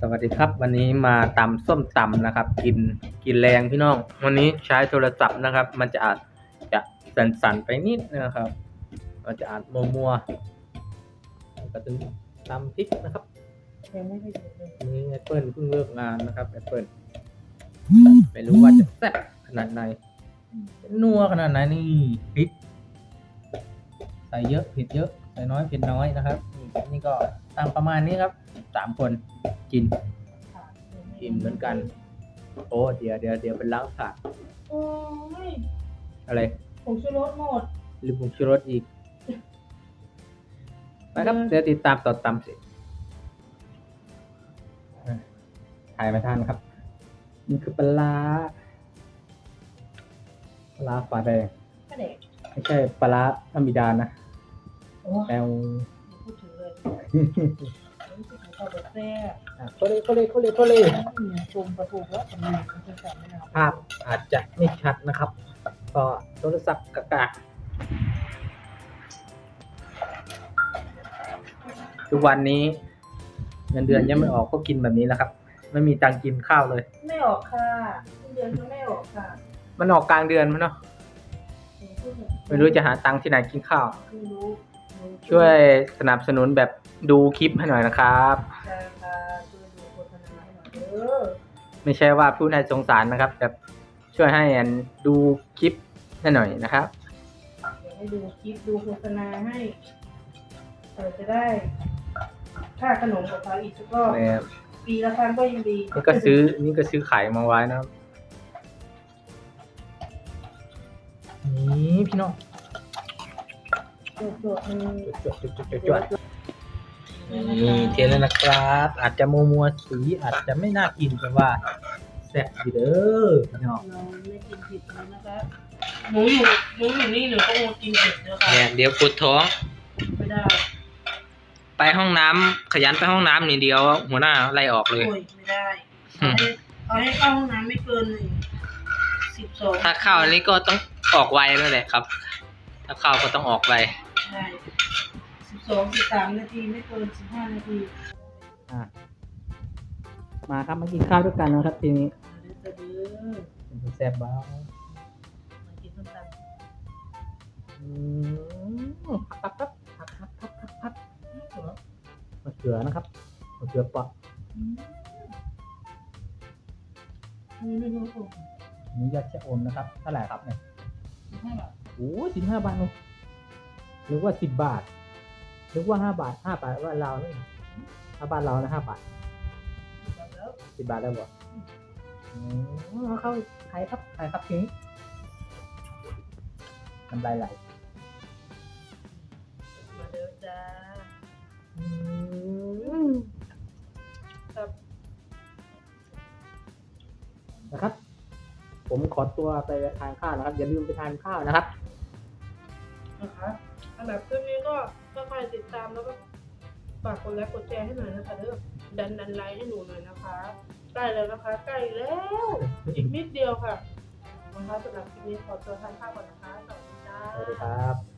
สวัสดีครับ วันนี้มาตำส้มตำนะครับ กินกินแรงพี่น้อง วันนี้ใช้โทรศัพท์นะครับ มันจะอาจจะสั่นๆไปนิดนะครับ มันจะอาจมัวมัวๆก็ถึงตำพริกนะครับยังไม่ได้นี่แอปเปิลเพิ่งเลิกงานนะครับแอปเปิลไม่รู้ว่าจะแซ่บขนาดไหนนัวขนาดไหนนี่พริกใส่เยอะผ็ดเยอะใส่น้อยผ็ดน้อยนะครับนี่ก็ตามประมาณนี้ครับ สามคนกินค่ะกินเหมือนกัน โอ้เดี๋ยวเดี๋ยวเดี๋ยวเป็นล้างผักโอ้ยอะไรผงชูรสหมดลืมผงชูรสอีกไปครับเดี๋ยวติดตามต่อตำสิอะถ่ายมาท่านครับนี่คือปลาร้าปลาร้าฝาแดงกระเด็กไม่ใช่ปลาร้าธรรมดานะโอ้แปลวอย่าพูดถึงเลย ขาแบบแซ่บอะโคเลโคเลโคเลโคเลเนี่ยปรุงประถูกแล้วทำไมเขาจะจับไม่เอาภาพอาจจะไม่ชัดนะครับ ก็โทรศัพท์กะกะทุกวันนี้ เงินเดือนยังไม่ออกก็กินแบบนี้แหล้วครับ ไม่มีตังค์กินข้าวเลย ไม่ออกค่ะสิ้นเดือนก็ไม่ออกค่ะมันออกกลางเดือนมั้งเนาะไม่รู้จะหาตังค์ที่ไหนกินข้าว ไม่รู้ไม่รู้ช่วยสนับสนุนแบบ ดูคลิปให้หน่อยนะครับ ใช่ค่ะช่วยดูโฆษณาให้หน่อยเด้อไม่ใช่ว่าผู้นายสงสารนะครับ แต่ช่วยให้อันดูคลิปให้หน่อยนะครับ เดี๋ยวให้ดูคลิปดูโฆษณาให้เปิดจะได้ค่าขนมกับเขาอีกสักรอบเนี่ยปีละครั้งก็ยังดีนี่ก็ซื้อนี่ก็ซื้อไข่มาไว้นะครับ นี่พี่น้อง จวดๆมัน จวดจวดจวดจวดจวด นี่เทแล้วนะครับ อาจจะมัวมัวๆสีอาจจะไม่น่ากินแต่ว่าแซ่บดีเด้อพี่น้องเราไม่กินผิดเลยนะคะหนูอยู่หนูอยู่นี่หนูก็งดกินผิดนะคะเนี่ยเดี๋ยวปวดท้อง ไม่ได้ ไปห้องน้ำขยันไปห้องน้ำนี่เดียว หัวหน้าไล่ออกเลย โอ้ยไม่ได้เอาให้เอาให้เข้าห้องน้ำไม่เกินหนึ่งสิบสองถ้าเข้าอันนี้ก็ต้องออกไวนั่นแหละครับ ถ้าเข้าก็ต้องออกไว ใช่ สิบสองสิบสามนาทีไม่เกินสิบห้านาทีอะมาครับมากินข้าวด้วยกันนะครับทีนี้เดี๋ยวจะเดือเป็นแซ่บบ้ามากินส้มตอืมพักพักพักพักพักพักพักำเหรอมะเขือนะครับมะเขือเปราะอืมนี่ไม่รู้ผมอันนี้ยอดชะอมนะครับเท่าไหร่ครับเนี่ยให้แบบโอ้สิบห้าบาทนุหรือว่าสิบบาท หรือว่าห้าบาทห้าบาทว่าเราเนี่ยถ้าบ้านเรานะห้าบาทแล้วสิบบาทแล้วบ่อืมเอาเข้าใครครับใครครับทีนี้น้ำลายไหลมาเด้อจ้าอืมครับนะครับ ผมขอตัวไปทานข้าวนะครับ อย่าลืมไปทานข้าวนะครับ นะคะสำหรับคลิปนี้ก็ค่อยๆติดตามแล้วก็ฝากกดไลค์กดแชร์ให้หน่อยนะคะเด้อดันดันไลค์ให้หนูหน่อยนะคะใกล้แล้วนะคะใกล้แล้วอีกนิดเดียวค่ะนะคะสำหรับคลิปนี้ขอตัวทานข้าวก่อนนะคะสวัสดีจ้าสวัสดีครับ